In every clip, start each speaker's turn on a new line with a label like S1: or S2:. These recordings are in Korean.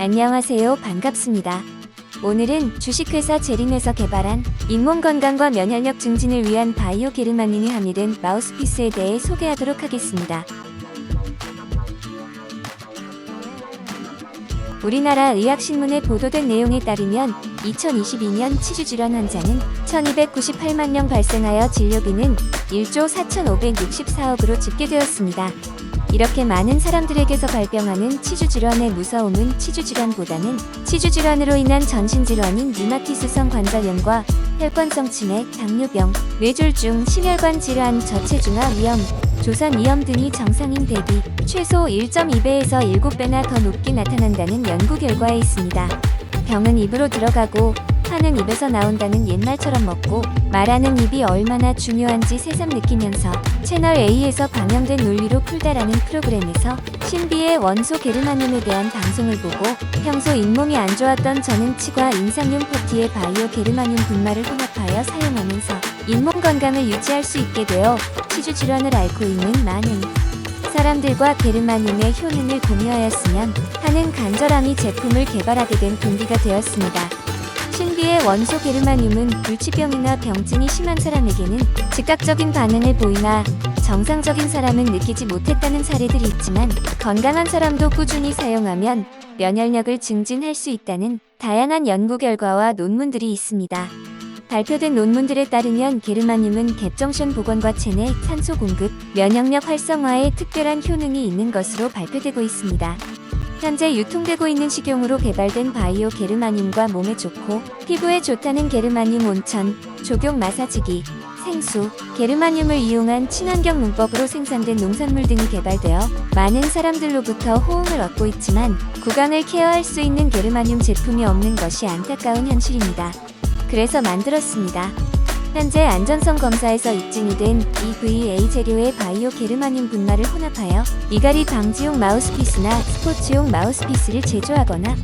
S1: 안녕하세요. 반갑습니다. 오늘은 주식회사 제린에서 개발한 잇몸 건강과 면역력 증진을 위한 바이오 게르마닌이 함유된 마우스피스에 대해 소개하도록 하겠습니다. 우리나라 의학신문에 보도된 내용에 따르면 2022년 치주질환 환자는 1298만 명 발생하여 진료비는 1조 4564억으로 집계되었습니다. 이렇게 많은 사람들에게서 발병하는 치주질환의 무서움은 치주질환보다는 치주질환으로 인한 전신질환인 류마티스성 관절염과 혈관성 치매, 당뇨병, 뇌졸중, 심혈관 질환, 저체중아 위험, 조산 위험 등이 정상인 대비 최소 1.2배에서 7배나 더 높게 나타난다는 연구 결과에 있습니다. 병은 입으로 들어가고 파는 입에서 나온다는 옛말처럼 먹고 말하는 입이 얼마나 중요한지 새삼 느끼면서 채널 A에서 방영된 논리로 풀다라는 프로그램에서 신비의 원소 게르마늄에 대한 방송을 보고 평소 잇몸이 안 좋았던 저는 치과 인상용 퍼티에 바이오 게르마늄 분말을 혼합하여 사용하면서 잇몸 건강을 유지할 수 있게 되어 치주 질환을 앓고 있는 많은 사람들과 게르마늄의 효능을 공유하였으면 하는 간절함이 제품을 개발하게 된 동기가 되었습니다. 신비의 원소 게르마늄은 불치병이나 병증이 심한 사람에게는 즉각적인 반응을 보이나 정상적인 사람은 느끼지 못했다는 사례들이 있지만 건강한 사람도 꾸준히 사용하면 면역력을 증진할 수 있다는 다양한 연구 결과와 논문들이 있습니다. 발표된 논문들에 따르면 게르마늄은 갭정션 복원과 체내 산소 공급, 면역력 활성화에 특별한 효능이 있는 것으로 발표되고 있습니다. 현재 유통되고 있는 식용으로 개발된 바이오 게르마늄과 몸에 좋고 피부에 좋다는 게르마늄 온천, 조경 마사지기, 생수, 게르마늄을 이용한 친환경 문법으로 생산된 농산물 등이 개발되어 많은 사람들로부터 호응을 얻고 있지만 구강을 케어할 수 있는 게르마늄 제품이 없는 것이 안타까운 현실입니다. 그래서 만들었습니다. 현재 안전성 검사에서 입증이 된 EVA 재료의 바이오 게르마늄 분말을 혼합하여 이갈이 방지용 마우스피스나 스포츠용 마우스피스를 제조하거나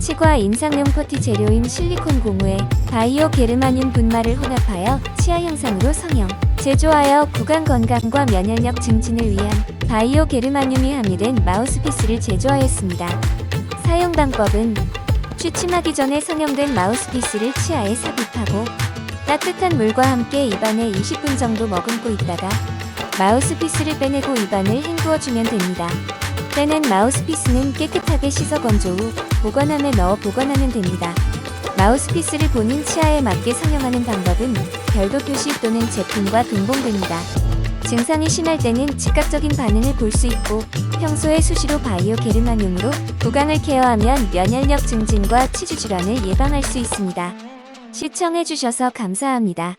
S1: 치과 인상용 퍼티 재료인 실리콘 고무에 바이오 게르마늄 분말을 혼합하여 치아 형상으로 성형, 제조하여 구강 건강과 면역력 증진을 위한 바이오 게르마늄이 함유된 마우스피스를 제조하였습니다. 사용 방법은 취침하기 전에 성형된 마우스피스를 치아에 삽입하고 따뜻한 물과 함께 입안에 20분 정도 머금고 있다가 마우스피스를 빼내고 입안을 헹구어 주면 됩니다. 빼낸 마우스피스는 깨끗하게 씻어 건조 후 보관함에 넣어 보관하면 됩니다. 마우스피스를 본인 치아에 맞게 성형하는 방법은 별도 표시 또는 제품과 동봉됩니다. 증상이 심할 때는 즉각적인 반응을 볼 수 있고 평소에 수시로 바이오 게르마늄으로 구강을 케어하면 면역력 증진과 치주 질환을 예방할 수 있습니다. 시청해주셔서 감사합니다.